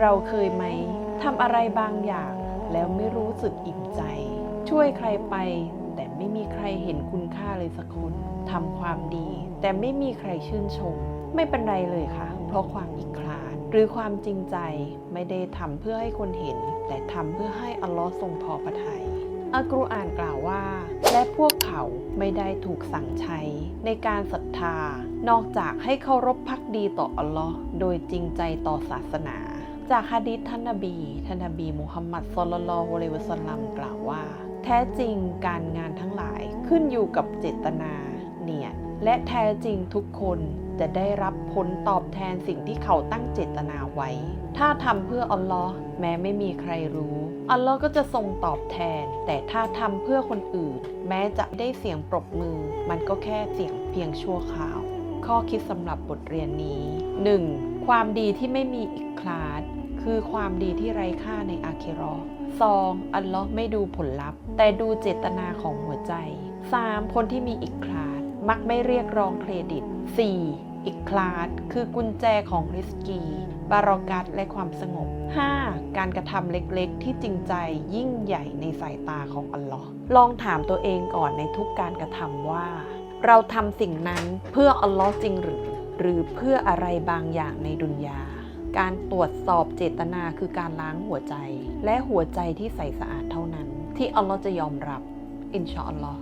เราเคยไหมทำอะไรบางอย่างแล้วไม่รู้สึกอิ่มใจ ช่วยใครไป แต่ไม่มีใครเห็นคุณค่าเลยสักคนทำความดี แต่ไม่มีใครชื่นชม ไม่เป็นไรเลยค่ะ เพราะความอิคลาสหรือความจริงใจไม่ได้ทำเพื่อให้คนเห็น แต่ทำเพื่อให้อัลลอฮ์ทรงพอพระทัยอัลกุรอานกล่าวว่า และพวกเขาไม่ได้ถูกสั่งใช้ ในการศรัทธา นอกจากให้เคารพพักดีต่ออัลลอฮ์โดยจริงใจต่อศาสนา จากฮะดิษท่านนบี ท่านนบีมุฮัมมัดศ็อลลัลลอฮุอะลัยวะซัลลัมกล่าวว่า แท้จริงการงานทั้งหลายขึ้นอยู่กับเจตนาเนียดและแท้จริงทุกคนจะได้รับผลตอบแทนสิ่งที่เขาตั้งเจตนาไว้ ถ้าทำเพื่ออัลลอฮ์แม้ไม่มีใครรู้ อัลลอฮ์ก็จะทรงตอบแทน แต่ถ้าทำเพื่อคนอื่น แม้จะได้เสียงปรบมือ มันก็แค่เสียงเพียงชั่วคราว ข้อคิดสำหรับบทเรียนนี้ 1. ความดีที่ไม่มีอีกคลาสคือความดีที่ไร้ค่าในอาคิเราะห์ 2. อัลลอฮ์ไม่ดูผลลัพธ์ แต่ดูเจตนาของหัวใจ 3. คนที่มีอีกคลาสมักไม่เรียกร้องเครดิต 4. อีกคลาสคือกุญแจของริสกี บารอกัตและความสงบ 5. การกระทำเล็กๆ ที่จริงใจยิ่งใหญ่ในสายตาของอัลลอฮ์ลองถามตัวเองก่อนในทุกการกระทำว่า เราทำสิ่งนั้นเพื่ออัลลอฮ์จริงหรือ หรือเพื่ออะไรบางอย่างในดุนยา การตรวจสอบเจตนาคือการล้างหัวใจ และหัวใจที่ใสสะอาดเท่านั้น ที่อัลลอฮ์จะยอมรับ อินชาอัลลอฮ์